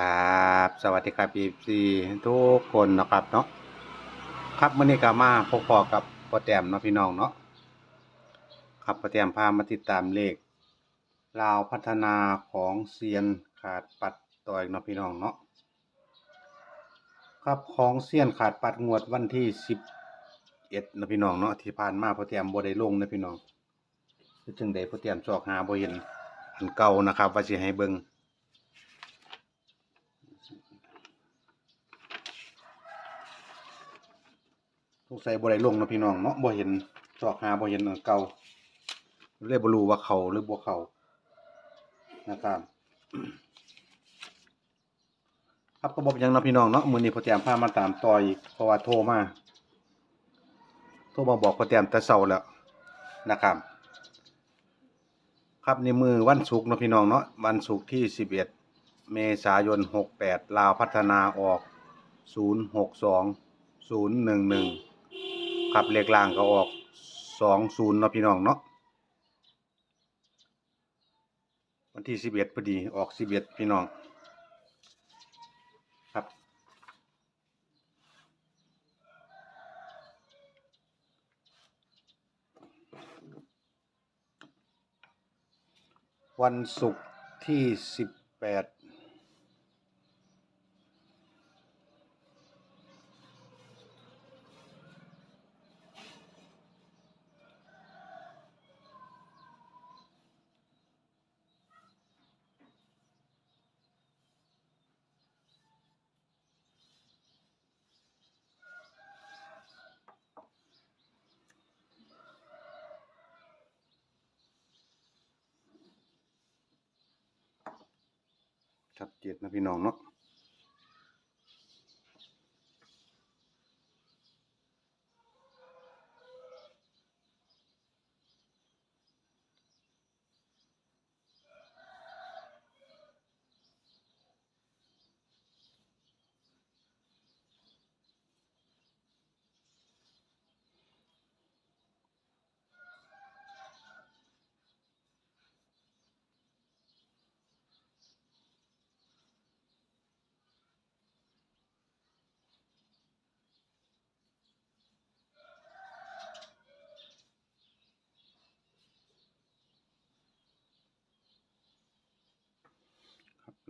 ครับ สวัสดีครับพีซีทุกคนนะครับเนาะครับมื่อนี้ก็มาพบพอกับพ่อแตมเนาะพี่น้องเนาะครับพ่อแตมพามาติดตามเลขลาวพัฒนาของเซียนขาดปัดต่อยเนาะพี่น้องเนาะครับของเซียนขาดปัดงวดวันที่สิบเอ็ดนาะพี่น้องเนาะที่ผ่านมาพอแตมบ่ได้ลงนะพี่น้องคือจึงได้พ่อแตมจอกหาบ่เห็นอันเก่านะครับ ว่าสิให้เบิ่ง สงสัยบ่ได้ลงนะพี่น้องเนาะบ่เห็นซอกหาบ่เห็นเก่าเลยบ่รู้ว่าเขาหรือบ่เขานะครับครับก็บ่เป็นหยังนะพี่น้องเนาะมือนี้พ่อแต้มพามาตามต่ออีกเพราะว่าโทรมาโทรมาบอกพ่อแต้มแต่เช้าแล้วนะครับ ครับในมือวันศุกร์นะพี่น้องเนาะวันศุกร์ที่11เอ็ด เมษายน 68 ลาวพัฒนาออก 062 011 ครับเลขล่างก็ออก 20เนาะพี่น้องเนาะวันที่ 11พอดีออก 11 พี่น้องครับวันศุกร์ที่ 18 ชัดเจนนะพี่น้องเนาะ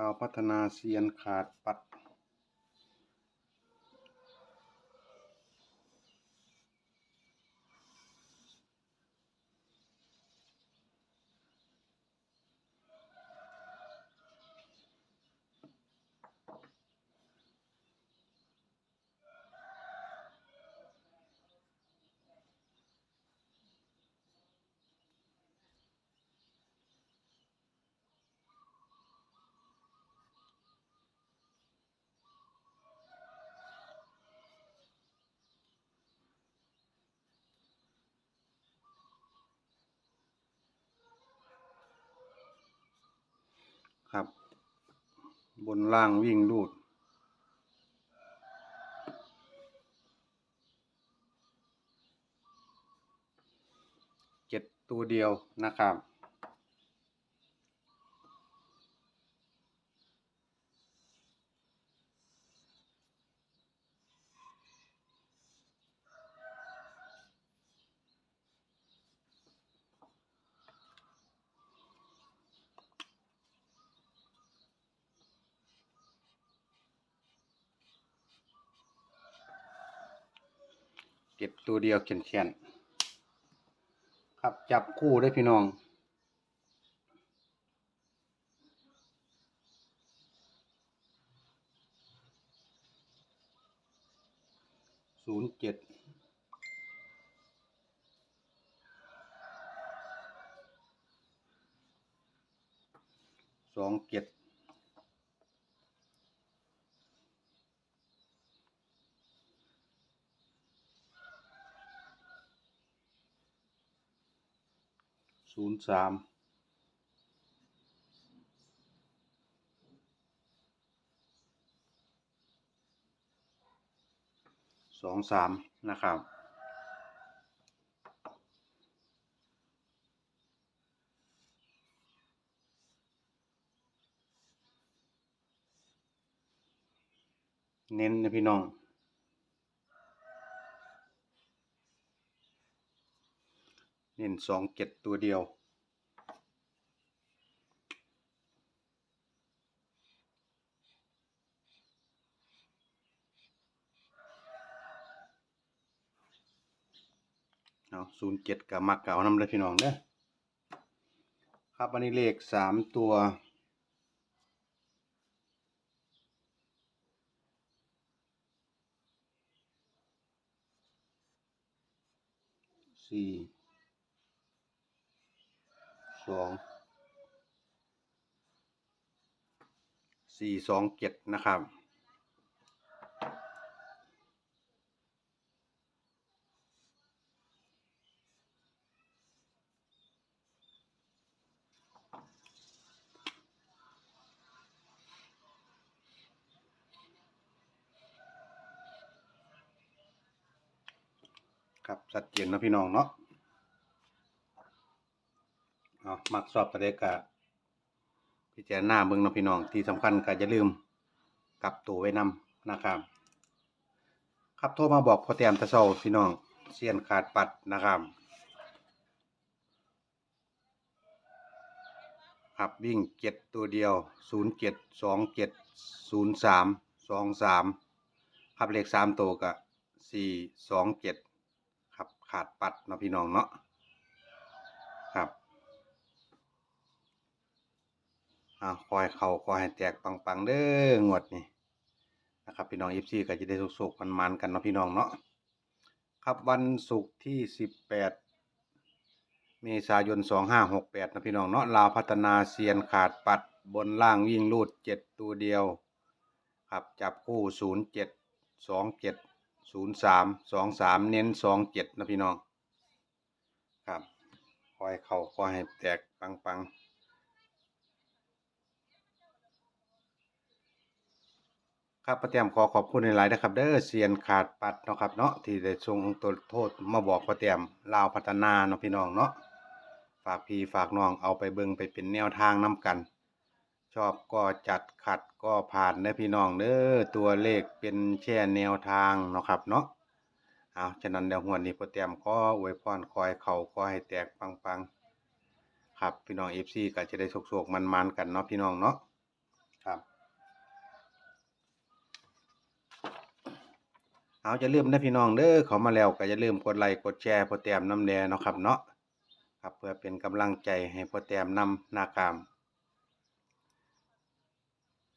เราพัฒนาเซียนขาดปัด ครับ บนล่างวิ่งรูด เจ็ดตัวเดียวนะครับ เก็บตัวเดียวเขียนเขียนๆครับจับคู่ได้พี่น้อง ศูนย์เจ็ดสองเจ็ด ศูนย์สามสองสามนะครับเน้นนะพี่น้อง เน้นสองเจ็ดตัวเดียว เอาศูนย์เจ็ดกับมักเก่านำเลยพี่น้องเด้อครับอันนี้เลขสามตัวสี่ สองสี่สองเจ็ดนะครับครับชัดเจนเนะพี่น้องเนาะ มักสอบประเด็กะพิจารณาเบิ่งเนาะพี่น้องที่สำคัญก็อย่าลืมกลับตัวไว้นำนะครับ ครับโทรมาบอกพอเตรียมตะเซาพี่น้องเสียนขาดปัดนะครับครับวิ่งเจ็ดตัวเดียวศูนย์เจ็ดสองเจ็ดศูนย์สามสองสามครับเลขสามตัวก็สี่สองเจ็ดครับขาดปัดนะพี่น้องเนาะครับ อาคอยเข่าคอยให้แตกปังๆเด้องวดนี้นะครับพี่น้องยิปซี่ก็จะได้สุกๆมันๆกันเนาะพี่น้องเนาะครับวันศุกร์ที่สิบแปดเมษายน2568นะพี่น้องเนาะลาวพัฒนาเซียนขาดปัดบนล่างวิ่งรูด7ตัวเดียวครับจับคู่07 27 03 23เน้น27นะพี่น้อง ครับคอยเข่าคอยให้แตกปังๆ ครับประเตรียมขอขอบคุณในหลายๆนะครับเด้อเซียนขาดปัดเนาะครับเนาะที่ได้ส่งตัวโทษมาบอกประเตรียมลาวพัฒนาเนาะพี่น้องเนาะฝากพี่ฝากน้องเอาไปเบิ่งไปเป็นแนวทางน้ำกัน ชอบก็จัดขัดก็ผ่านเด้อพี่น้องเด้อตัวเลขเป็นแค่แนวทางเนาะครับเนาะเอาฉะนั้นเดี๋ยวหัวนี้โปรแกรมขออวยพรคอยเข่าขอให้แตกปังๆครับพี่น้องเอฟซีก็จะได้โศกๆมันๆกันเนาะพี่น้องเนาะครับ เอาจะลืมนะพี่น้องเด้อเขามาแล้วก็อย่าลืมกดไลค์กดแชร์โปรแกรมน้ำแดงเนาะครับเนาะครับเพื่อเป็นกำลังใจให้พอแต้มนำนากาม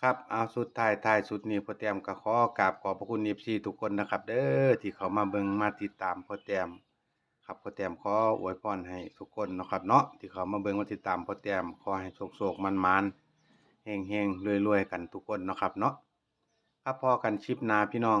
ครับเอาสุดท้ายท้ายสุดนี้พอแต้มก็ขอกราบขอบพระคุณนิฟซีทุกคนนะครับ เด้อที่เขามาเบิ่งมาติดตามพอแต้มครับพอแต้มขออวยพรให้ทุกคนนะครับเนาะที่เขามาเบิ่งมาติดตามพอแต้มขอให้โชคๆมันๆเฮงๆรวยๆกันทุกคนนะครับเนาะครับพอกันคลิปนาพี่น้อง